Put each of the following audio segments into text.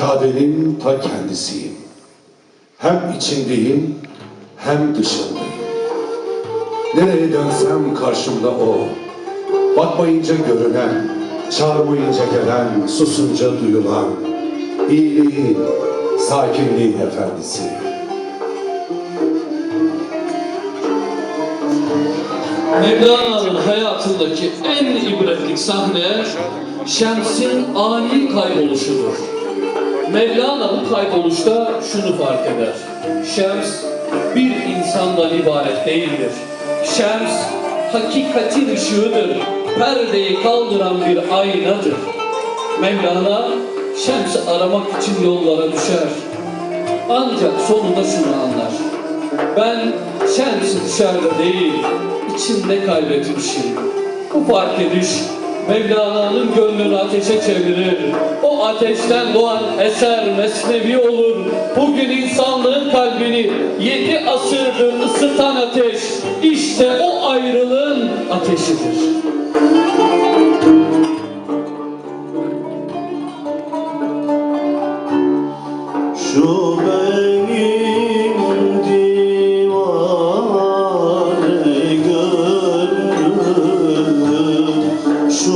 Kabe'nin ta kendisiyim. Hem içindeyim hem dışındayım. Nereye dönsem karşımda o. Bakmayınca görünen, çağırmayınca gelen, susunca duyulan, iyiliğin, sakinliğin efendisi. Mevlana'nın hayatındaki en ibretlik sahne Şems'in ani kayboluşudur. Mevlana bu kayboluşta şunu fark eder. Şems bir insandan ibaret değildir. Şems hakikatin ışığıdır. Perdeyi kaldıran bir aynadır. Mevlana Şems'i aramak için yollara düşer. Ancak sonunda şunu anlar. Ben Şems'i dışarıda değil, içinde kaybetmişim. Bu fark ediş Mevlana'nın gönlünü ateşe çevirir. O ateşten doğan eser mesnevi olur. Bugün insanlığın kalbini yedi asırdır ısıtan ateş. İşte o ayrılığın ateşidir. Şu benim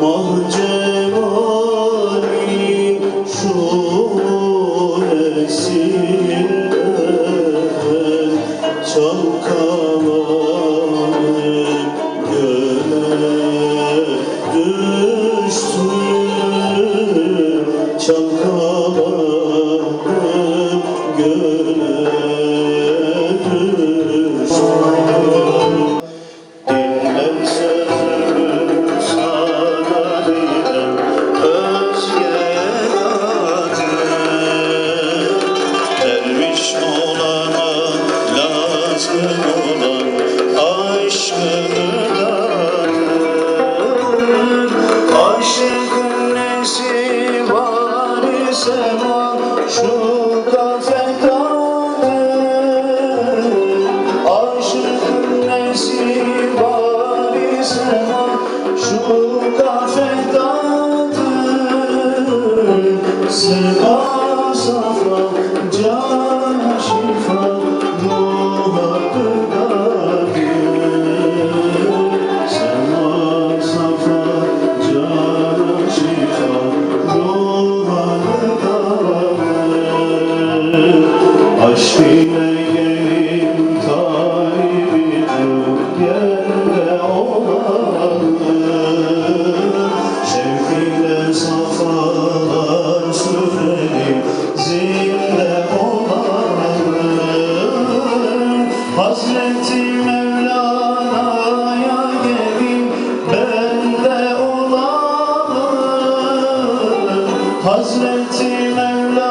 Mahcevali şulesinde kafedadır Sema safa can şifa gıdadır Aşk ile gelin talibi yerde olalım Hazreti Mevlana'ya gelin bende olalım Hazreti Mevlana'ya